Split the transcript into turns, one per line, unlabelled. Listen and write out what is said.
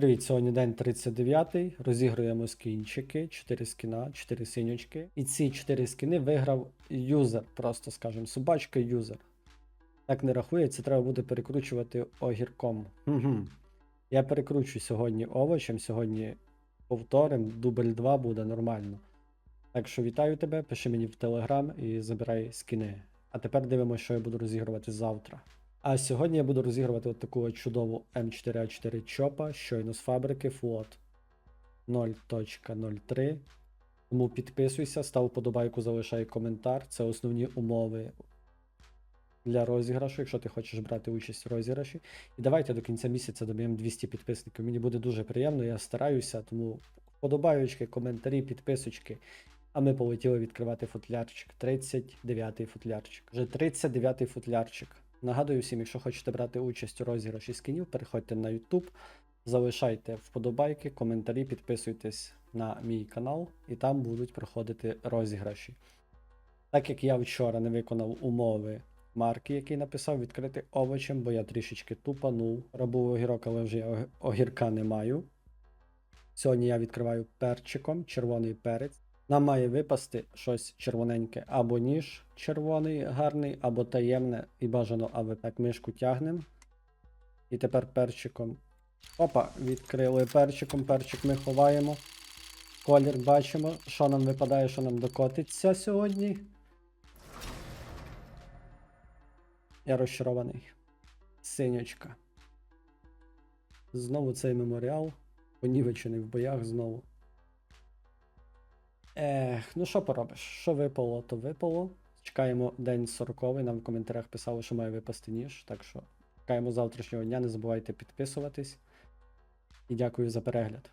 Привіт, сьогодні день 39. Розігруємо скінчики, 4 скіна, 4 синючки. І ці 4 скіни виграв юзер, просто скажемо, собачка юзер. Так не рахується, треба буде перекручувати огірком. Угу. Я перекручу сьогодні овочем, сьогодні повторим, дубль 2 буде нормально. Так що вітаю тебе, пиши мені в телеграм і забирай скіни. А тепер дивимося, що я буду розігрувати завтра. А сьогодні я буду розігрувати от таку чудову М4А4 чопа, щойно з фабрики флот 0.03. Тому підписуйся, став подобайку, залишай коментар. Це основні умови для розіграшу, якщо ти хочеш брати участь в розіграші. І давайте до кінця місяця доб'ємо 200 підписників. Мені буде дуже приємно, я стараюся, тому подобаючки, коментарі, підписочки. А ми полетіли відкривати футлярчик. 39-й футлярчик. Вже 39-й футлярчик. Нагадую всім, якщо хочете брати участь у розіграші скінів, переходьте на YouTube, залишайте вподобайки, коментарі, підписуйтесь на мій канал, і там будуть проходити розіграші. Так як я вчора не виконав умови марки, який написав, відкрити овочем, бо я трішечки тупанув. Робив огірок, але вже я огірка не маю. Сьогодні я відкриваю перчиком, червоний перець. Нам має випасти щось червоненьке, або ніж червоний, гарний, або таємне, і бажано, аби так мишку тягнемо. І тепер перчиком. Опа, відкрили перчиком, перчик ми ховаємо. Колір бачимо, що нам випадає, що нам докотиться сьогодні. Я розчарований. Синячка. Знову цей меморіал. Понівечений в боях знову. Ех, ну що поробиш? Що випало, то випало. Чекаємо день 40 Нам в коментарях писали, що має випасти ніж. Так що чекаємо завтрашнього дня. Не забувайте підписуватись. І дякую за перегляд.